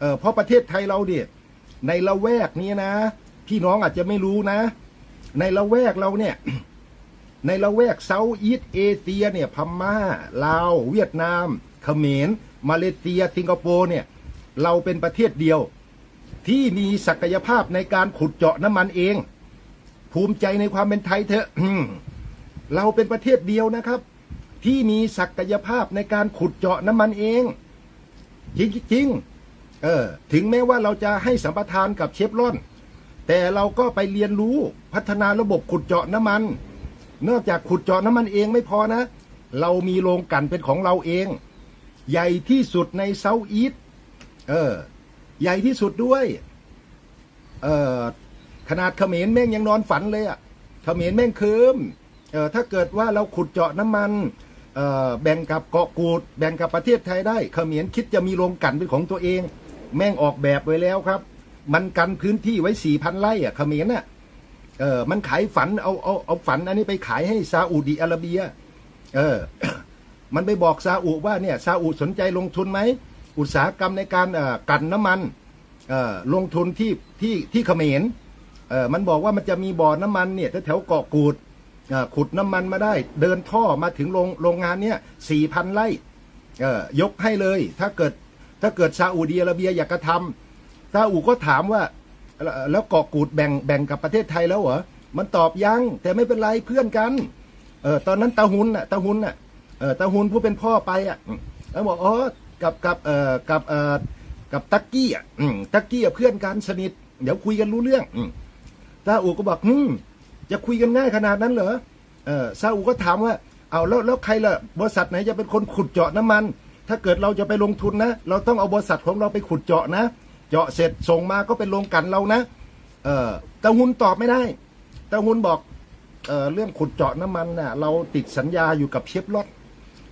เออเพราะประเทศไทยเราเนี่ยในละแวกนี้นะ พี่น้องอาจจะไม่รู้นะ ในละแวกเราเนี่ย ในละแวกเซาท์อีสเอเชียเนี่ยพม่าลาวเวียดนาม เขมร มาเลเซีย สิงคโปร์เนี่ย เราเป็นประเทศเดียว ที่มีศักยภาพในการขุดเจาะน้ำมันเอง ภูมิใจในความเป็นไทยเถอะเราเป็นประเทศเดียวนะครับ ที่มีศักยภาพในการขุดเจาะน้ำมันเอง จริงๆ เออ ถึงแม้ว่าเราจะให้สัมปทานกับเชฟรอน แต่เราก็ไปเรียนรู้พัฒนาระบบขุดเจาะน้ำมัน นอกจากขุดเจาะน้ำมันเองไม่พอนะ เรามีโรงกั่นเป็นของเราเอง ใหญ่ที่สุดในเซาท์อีสเออ ใหญ่ที่สุดด้วย เออขนาดเขมรแม่งยังนอนฝันเลยอะ่ะเขมรแม่งเคิมเออถ้าเกิดว่าเราขุดเจาะน้ำมันเออแบ่งกับเกาะกูด แบ่งกับประเทศไทยได้ เขมรคิดจะมีโรงกั่นเป็นของตัวเอง แม่งออกแบบไว้แล้วครับ มันกันพื้นที่ไว้สี่พันไร่อะเขมรน่ะเออมันขายฝันเอาเอาเอาฝันอันนี้ไปขายให้ซาอุดิอาระเบีย เออ มันไปบอกซาอุว่าเนี่ยซาอุสนใจลงทุนไหมอุตสาหกรรมในการเอ่อกันน้ำมันเอ่อลงทุนที่ที่ที่เขมรเออมันบอกว่ามันจะมีบ่อน้ำมันเนี่ยแถวเกาะกูดเอ่อขุดน้ำมันมาได้ เดินท่อมาถึงโรงโรงงานเนี่ยสี่พันไร่เออยกให้เลย ถ้าเกิด ถ้าเกิดซาอุดิอาระเบียอยากกระทำซาอุก็ถามว่าแล้วเกาะกูดแบ่งแบ่งกับประเทศไทยแล้วเหรอ มันตอบยัง แต่ไม่เป็นไรเพื่อนกัน เออตอนนั้นตาหุนน่ะตาหุนน่ะเออตาหุนผู้เป็นพ่อไปอะแล้วบอกอ๋อกับกับเอ่อกับเอ่อกับตักกี้อะตักกี้อะเพื่อนกันสนิท เดี๋ยวคุยกันรู้เรื่องซาอุก็บอกอืมจะคุยกันง่ายขนาดนั้นเหรอเออซาอุก็ถามว่า เอาแล้วแล้วใครล่ะบริษัทไหนจะเป็นคนขุดเจาะน้ำมัน ถ้าเกิดเราจะไปลงทุนนะ เราต้องเอาบริษัทของเราไปขุดเจาะนะ เจาะเสร็จส่งมาก็เป็นโรงกันเรานะ เออตาหุนตอบไม่ได้ตาหุนบอกเออเรื่องขุดเจาะน้ำมันน่ะเราติดสัญญาอยู่กับเชฟรอน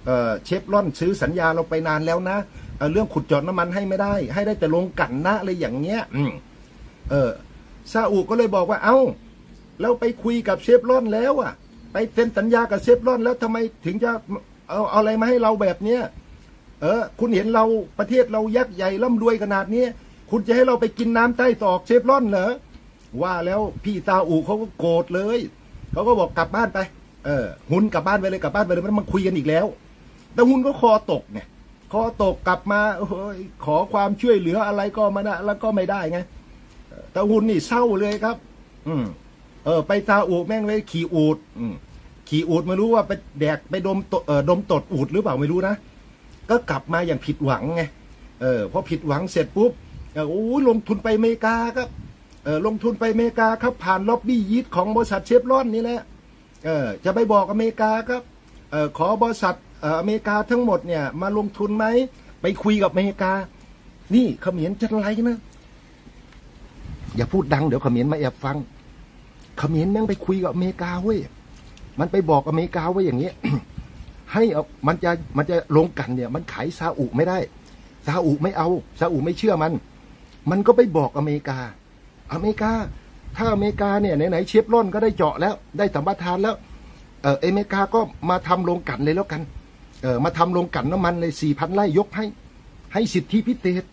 เออเชฟรอนซื้อสัญญาเราไปนานแล้วนะเเรื่องขุดเจาะน้ำมันให้ไม่ได้ ให้ได้แต่โรงกันนะอะไรอย่างเงี้ยอืมเออซาอุก็เลยบอกว่าเอ้าเราไปคุยกับเชฟรอนแล้วอะไปเซ็นสัญญากับเชฟรอนแล้วทำไมถึงจะเอาเอาอะไรมาให้เราแบบเนี้ย เออ คุณเห็นเราประเทศเรายักษ์ใหญ่ร่ำรวยขนาดนี้ คุณจะให้เราไปกินน้ำใต้ตอกเชฟรอนเหรอ ว่าแล้วพี่ซาอุเขาก็โกรธเลย เขาก็บอกกลับบ้านไป เออ หุนกลับบ้านไปเลยกลับบ้านไปเลยมันมาคุยกันอีกแล้ว แต่หุนก็คอตกไงคอตกกลับมาโอ้ยขอความช่วยเหลืออะไรก็มาได้แล้วก็ไม่ได้ไง แต่หุนนี่เศร้าเลยครับ อืม เออ ไปซาอุแม่งเลยขี่อูด อืมขี่อูดไม่รู้ว่าไปแดกไปดมตเออดมตดอูดหรือเปล่าไม่รู้นะ ก็กลับมาอย่างผิดหวังไงเออพอผิดหวังเสร็จปุ๊บออโอ้ยลงทุนไปอเมริกาครับเออลงทุนไปอเมริกาครับผ่านล็อบบี้ยีดของบริษัทเชฟรอนนี่แหละเออจะไปบอกอเมริกาครับเออขอบริษัทเอออเมริกาทั้งหมดเนี่ยมาลงทุนไหมไปคุยกับอเมริกา นี่เขมรจะไรนะอย่าพูดดังเดี๋ยวเขมรมาแอบฟังเขมรแม่งไปคุยกับอเมริกาเว้ยมันไปบอกอเมริกาว่าอย่างเงี้ย ให้เอามันจะมันจะลงกันเนี่ย มันขายซาอุไม่ได้ซาอุไม่เอาซาอุไม่เชื่อมัน มันก็ไปบอกอเมริกา อเมริกา ถ้าอเมริกาเนี่ยไหนๆเชฟร่อนก็ได้เจาะแล้ว ได้สัมปทานแล้วเอออเมริกาก็มาทำโรงกันเลยแล้วกันเออมาทำโรงกันน้ำมันเลยสี่พันไร่ยกให้ ให้สิทธิพิเศษ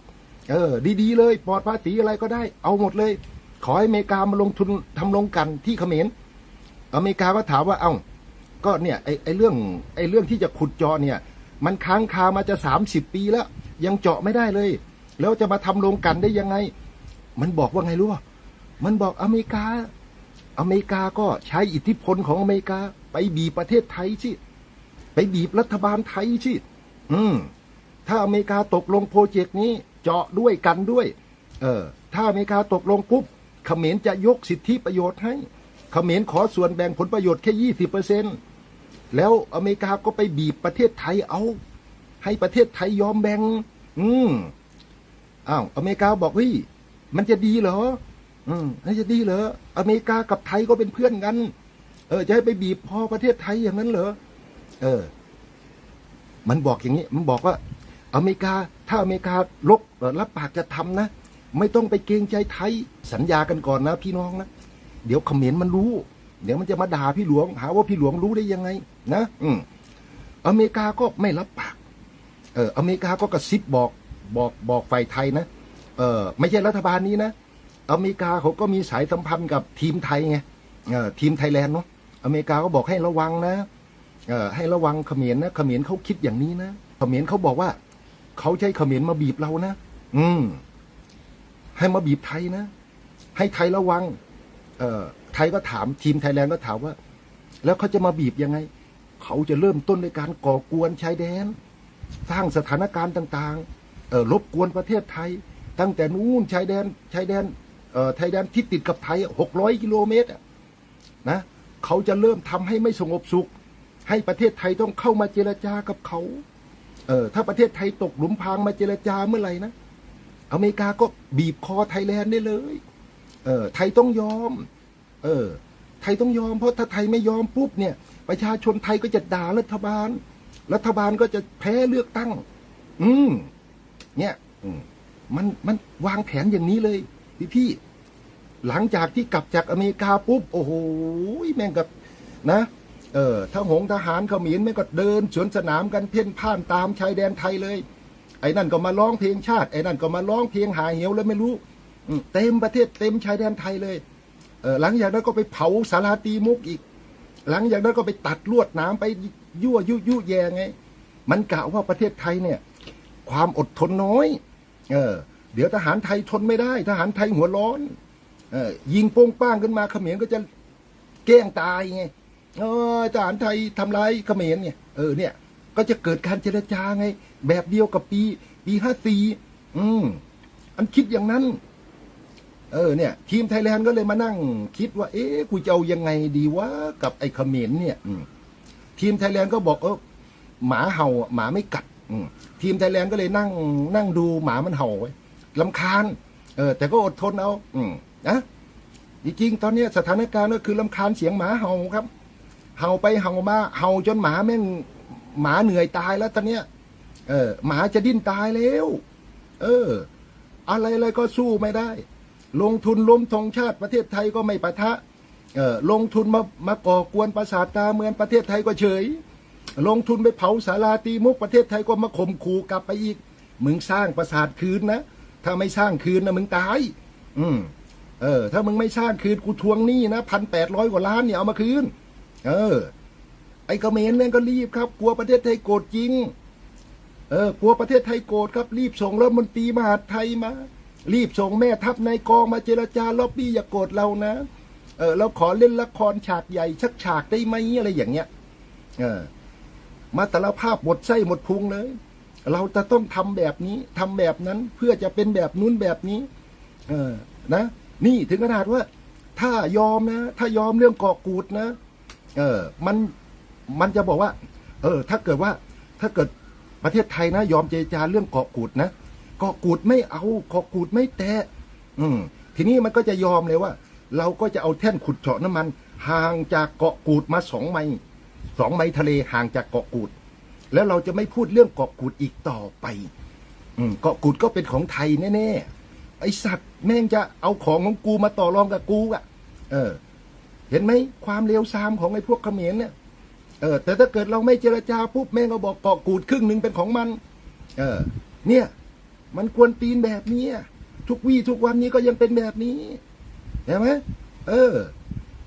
เออ ดีๆเลย ปลอดภาษีอะไรก็ได้ เอาหมดเลย ขอให้อเมริกามาลงทุนทำโรงกันที่เขมรอเมริกาก็ถามว่าเอ้า ก็เนี่ยไอ้ไอ้เรื่องไอ้เรื่องที่จะขุดเจาะเนี่ย มันค้างคามาจะสามสิบปีแล้ว ยังเจาะไม่ได้เลย แล้วจะมาทำโรงกันได้ยังไง มันบอกว่าไงรู้ป่ะมันบอกอเมริกา อเมริกาก็ใช้อิทธิพลของอเมริกา ไปบีบประเทศไทยสิไปบีบรัฐบาลไทยสิอืมถ้าอเมริกาตกลงโปรเจกต์นี้เจาะด้วยกันด้วย เออ ถ้าอเมริกาตกลงปุ๊บเขมรจะยกสิทธิประโยชน์ให้เขมรขอส่วนแบ่งผลประโยชน์แค่ยี่สิบเปอร์เซ็นต์ แล้วอเมริกาก็ไปบีบประเทศไทยเอา ให้ประเทศไทยยอมแบ่งอืมอ้าวอเมริกาบอกเฮ้ยมันจะดีเหรอ อืมมันจะดีเหรออเมริกากับไทยก็เป็นเพื่อนกัน เออ จะให้ไปบีบพอประเทศไทยอย่างนั้นเหรอเออ มันบอกอย่างนี้ มันบอกว่า อเมริกา ถ้าอเมริกาลบรับปากจะทำนะไม่ต้องไปเกรงใจไทย สัญญากันก่อนนะพี่น้องนะเดี๋ยวเขมรมันรู้ เดี๋ยวมันจะมาด่าพี่หลวง หาว่าพี่หลวงรู้ได้ยังไง นะ อืมอเมริกาก็ไม่รับปาก เอออเมริกาก็กระซิบบอกบอกบอกฝ่ายไทยนะเออไม่ใช่รัฐบาลนี้นะอเมริกาเขาก็มีสายสัมพันธ์กับทีมไทยไงเออทีมไทยแลนด์เนาะอเมริกาก็บอกให้ระวังนะเออให้ระวังเขมรนะเขมรเขาคิดอย่างนี้นะเขมรเขาบอกว่าเขาใช้เขมรมาบีบเรานะอืมให้มาบีบไทยนะ ให้ไทยระวัง เออ ไทยก็ถามทีมไทยแลนด์ก็ถามว่า แล้วเขาจะมาบีบยังไง เขาจะเริ่มต้นในการก่อกวนชายแดน สร้างสถานการณ์ต่างๆเออรบกวนประเทศไทย ตั้งแต่นู้นชายแดนชายแดนเอ่อชายแดนที่ติดกับไทยหกร้อยกิโลเมตรนะเขาจะเริ่มทำให้ไม่สงบสุข ให้ประเทศไทยต้องเข้ามาเจรจากับเขาเออถ้าประเทศไทยตกหลุมพรางมาเจรจาเมื่อไหร่นะอเมริกาก็บีบคอไทยแลนด์ได้เลย เออไทยต้องยอม เออ ไทยต้องยอมเพราะถ้าไทยไม่ยอมปุ๊บเนี่ย ประชาชนไทยก็จะด่ารัฐบาล รัฐบาลก็จะแพ้เลือกตั้ง อืม เนี่ย อืมมันมันวางแผนอย่างนี้เลย พี่พี่ๆหลังจากที่กลับจากอเมริกาปุ๊บ โอ้โหแม่งกับนะ เออถ้าหงทหารเขมรแม่งก็เดินสวนสนามกันเพ่นพ่านตามชายแดนไทยเลย ไอ้นั่นก็มาร้องเพลงชาติ ไอ้นั่นก็มาร้องเพลงหาเหวแล้วไม่รู้เต็มประเทศเต็มชายแดนไทยเลย หลังจากนั้นก็ไปเผาสาราตีมุกอีก หลังจากนั้นก็ไปตัดลวดน้ำไปยั่วยุยุแยงไง มันกะว่าประเทศไทยเนี่ย ความอดทนน้อย เออ เดี๋ยวทหารไทยทนไม่ได้ ทหารไทยหัวร้อน เออยิงโป้งป้างขึ้นมาเขมรก็จะแกล้งตายไงเออทหารไทยทำร้ายเขมรเนี่ยเออเนี่ย ก็จะเกิดการเจรจาไง แบบเดียวกับปี ปีห้าสี่อืมอันคิดอย่างนั้น เออเนี่ย ทีมไทยแลนด์ก็เลยมานั่งคิดว่า เอ๊ะกูจะเอายังไงดีวะกับไอ้เขมรเนี่ยอืทีมไทยแลนด์ก็บอกเออหมาเห่าหมาไม่กัดอืทีมไทยแลนด์ก็เลยนั่งนั่งดูหมามันเห่าไว้ลำคาญ เออ แต่ก็อดทนเอา อืมนะจริงๆตอนนี้สถานการณ์ก็คือลำคาญเสียงหมาเห่าครับ เห่าไปเห่ามาเห่าจนหมาแม่งหมาเหนื่อยตายแล้วตอนเนี้ย เออ หมาจะดิ้นตายแล้ว เออ อะไรอะไรก็สู้ไม่ได้ ลงทุนล้มธงชาติประเทศไทยก็ไม่ปะทะเออลงทุนมามาก่อกวนประสาทตาเมืองประเทศไทยก็เฉย ลงทุนไปเผาสาราตีมุกประเทศไทยก็มาข่มขู่กลับไปอีก มึงสร้างประสาทคืนนะ ถ้าไม่สร้างคืนนะมึงตาย อืมเออ ถ้ามึงไม่สร้างคืนกูทวงหนี้นะพันแปดร้อยกว่าล้านเนี่ยเอามาคืน เออ ไอ้กระเขมรแม่งก็รีบครับ กลัวประเทศไทยโกรธจริง เออกลัวประเทศไทยโกรธครับรีบส่งรัฐมนตรีมหาดไทยมา รีบส่งแม่ทัพนายกองมาเจรจาล็อบบี้อย่าโกรธเรานะ เออเราขอเล่นละครฉากใหญ่ชักฉากได้ไหมอะไรอย่างเงี้ย เออ มาแต่ละภาพหมดไส้หมดพุงเลย เราจะต้องทำแบบนี้ทำแบบนั้นเพื่อจะเป็นแบบนู้นแบบนี้ เออ นะ นี่ถึงขนาดว่า ถ้ายอมนะ ถ้ายอมเรื่องเกาะกูดนะ เออ มันมันจะบอกว่า เออ ถ้าเกิดว่า ถ้าเกิดประเทศไทยนะ ยอมเจรจาเรื่องเกาะกูดนะ กาะกูดไม่เอาเกาะกูดไม่แตะอืม ทีนี้มันก็จะยอมเลยว่า เราก็จะเอาแท่นขุดเจาะน้ำมัน ห่างจากเกาะกูดมาสองไมล์สองไมล์ทะเลห่างจากเกาะกูด แล้วเราจะไม่พูดเรื่องเกาะกูดอีกต่อไป อืมเกาะกูดก็เป็นของไทยแน่ๆไอสัตว์แม่งจะเอาของของกูมาต่อรองกับกูอะเออ เห็นไหมความเลวทรามของไอพวกเขมรเนี่ยเออแต่ถ้าเกิดเราไม่เจรจาปุ๊บแม่งก็บอกเกาะกูดครึ่งหนึ่งเป็นของมัน เออ เนี่ย มันควรตีนแบบนี้ทุกวี่ทุกวันนี้ก็ยังเป็นแบบนี้เห็นไหมเออ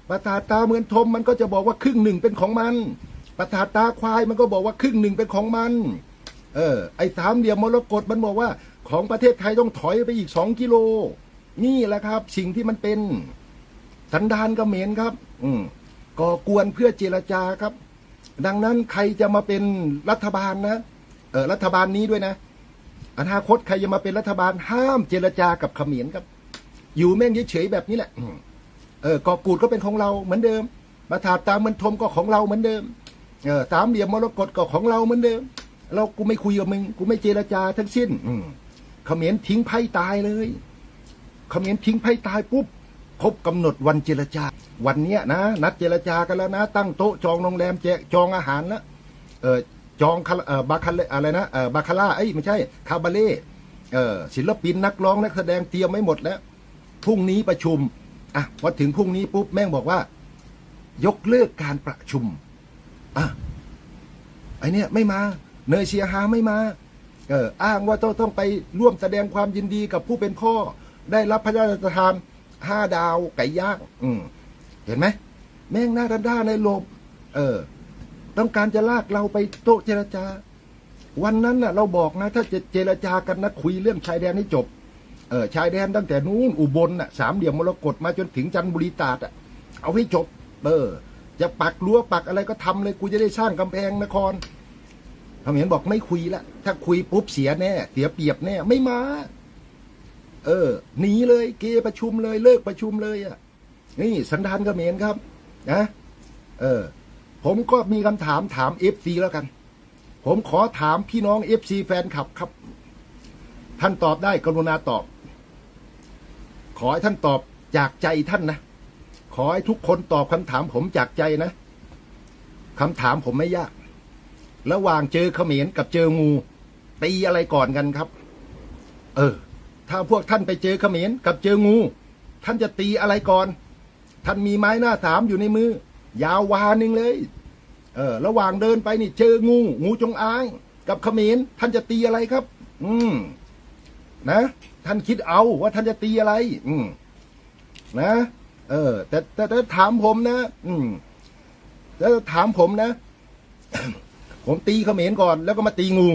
ประสาทตาเหมือนทมมันก็จะบอกว่าครึ่งหนึ่งเป็นของมัน ประสาทตาควายมันก็บอกว่าครึ่งหนึ่งเป็นของมัน เออ ไอ้สามเหลี่ยมมรกตมันบอกว่า ของประเทศไทยต้องถอยไปอีกสองกิโล นี่แหละครับ สิ่งที่มันเป็น สันดานเขมรครับ อืมก่อกวนเพื่อเจรจาครับ ดังนั้นใครจะมาเป็นรัฐบาลนะเออรัฐบาลนี้ด้วยนะ อนาคตใครจะมาเป็นรัฐบาลห้ามเจรจากับเขมรครับ อยู่แม่งเฉยๆแบบนี้แหละเออกอกูดก็เป็นของเราเหมือนเดิมมาถาตามมันทมก็ของเราเหมือนเดิมเออสามเหลี่ยมมรกตก็ของเราเหมือนเดิม เรากูไม่คุยกับมึงกูไม่เจรจาทั้งสิ้น อืมเขมรทิ้งไพ่ตายเลยเขมรทิ้งไพ่ตายปุ๊บครบกำหนดวันเจรจา วันเนี้ยนะ นัดเจรจากันแล้วนะ ตั้งโต๊ะจองโรงแรมแจกจองอาหารแล้วเออ จองคาเออบาคาเลอะไรนะเออบาคาร่าเอ้ยไม่ใช่คาบาเล่เออศิลปินนักร้องนักแสดงเตรียมไว้หมดแล้วพรุ่งนี้ประชุมอะพอถึงพรุ่งนี้ปุ๊บแม่งบอกว่า ยกเลิกการประชุมอะไอเนี้ยไม่มา เนยเชียฮาไม่มาเอออ้างว่าต้องต้องไปร่วมแสดงความยินดีกับผู้เป็นพ่อ ได้รับพระราชทานห้าดาวไก่ย่างอืมเห็นไหมแม่งหน้าด้านๆในลบเออ ต้องการจะลากเราไปโต๊ะเจรจา วันนั้นน่ะ เราบอกนะ ถ้าจะเจรจากันนะคุยเรื่องชายแดนให้จบเออชายแดนตั้งแต่นู้นอุบลน่ะสามเหลี่ยมมรกตมาจนถึงจันทบุรีตาดอะเอาให้จบ เออ จะปักรั้วปักอะไรก็ทำเลยกูจะได้สร้างกำแพงนครเขมรบอกไม่คุยละถ้าคุยปุ๊บเสียแน่ เสียเปรียบแน่ไม่มา เออหนีเลย เกประชุมเลยเลิกประชุมเลยอะนี่สันดานเขมรครับ นะเออ ผมก็มีคำถามถามเอฟซีแล้วกัน ผมขอถามพี่น้องเอฟซีแฟนคลับครับ ท่านตอบได้กรุณาตอบ ขอให้ท่านตอบจากใจท่านนะ ขอให้ทุกคนตอบคำถามผมจากใจนะคำถามผมไม่ยาก ระหว่างเจอเขมรกับเจองูตีอะไรก่อนกันครับ เออ ถ้าพวกท่านไปเจอเขมรกับเจองู ท่านจะตีอะไรก่อน ท่านมีไม้หน้าสามอยู่ในมือ ยาววานึงเลย เออ ระหว่างเดินไปนี่เจองู งูจงอาง กับเขมรท่านจะตีอะไรครับ อืม นะ ท่านคิดเอาว่าท่านจะตีอะไร อืม นะ เออ แต่แต่แต่ถามผมนะ อืมแล้วถามผมนะ ผมตีเขมรก่อน แล้วก็มาตีงู